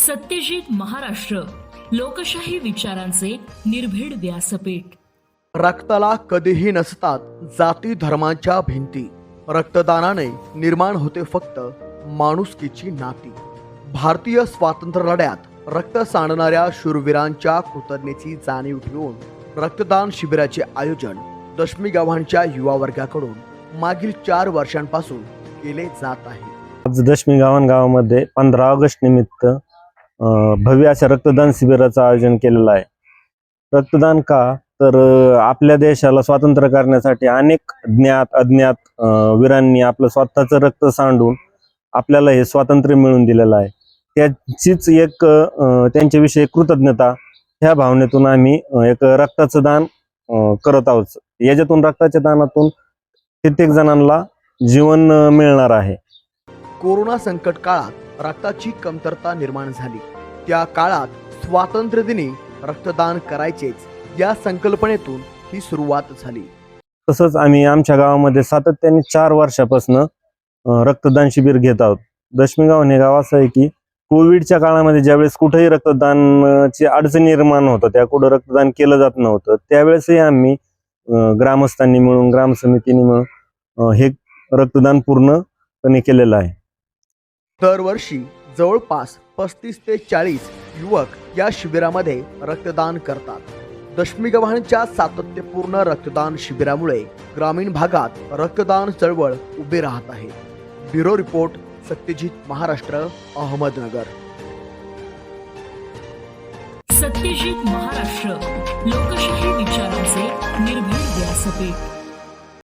सत्यजित महाराष्ट्र लोकशाही विचारांचे निर्भीड व्यासपीठ. रक्ताला कधीही नसतात जाती धर्मांच्या भिंती. रक्तदानाने निर्माण होते फक्त माणुसकीची नाती. भारतीय स्वातंत्र्य लढ्यात रक्त सांडणाऱ्या शूरवीरांच्या कृतज्ञतेची जाणीव ठेवून रक्तदान शिबिराचे आयोजन दशमी गावांच्या युवा वर्गाकडून मागील चार वर्षांपासून केले जात आहे. आज दशमी गावन गावामध्ये पंधरा ऑगस्ट निमित्त भव्य अशा रक्तदान शिबिराचं आयोजन केलेलं आहे. रक्तदान का? तर आपल्या देशाला स्वातंत्र्य करण्यासाठी अनेक ज्ञात अज्ञात वीरांनी आपलं स्वतःचं रक्त सांडून आपल्याला हे स्वातंत्र्य मिळवून दिलेलं आहे. त्याचीच एक त्यांच्याविषयी कृतज्ञता ह्या भावनेतून आम्ही एक रक्ताचं दान करत आहोत. याच्यातून रक्ताच्या दानातून कित्येक जणांना जीवन मिळणार आहे. कोरोना संकट काळात रक्ताची कमतरता निर्माण झाली. त्या काळात स्वातंत्र्य दिनी रक्तदान करायचेच या संकल्पनेतून ही सुरुवात झाली. तसंच आम्ही आमच्या गावामध्ये सातत्याने चार वर्षापासून रक्तदान शिबिर घेत आहोत. दशमीगाव हे गाव असं आहे की कोविडच्या काळामध्ये ज्यावेळेस कुठेही रक्तदानाची अडचण निर्माण होतं त्या कुठं रक्तदान केलं जात नव्हतं त्यावेळेसही आम्ही ग्रामस्थांनी मिळून ग्रामसमितीने मिळून हे रक्तदान पूर्णपणे केलेलं आहे. दरवर्षी जवळपास पस्तीस ते चाळीस युवक या शिबिरामध्ये रक्तदान करतात. दशमी गव्हाणच्या सातत्यपूर्ण रक्तदान शिबिरामुळे ग्रामीण भागात रक्तदान चळवळ उभी राहत आहे. Bureau report Satyajit Maharashtra Ahmednagar. Satyajit Maharashtra. लोकशाही विचारांचे निर्भीड व्यासपीठ.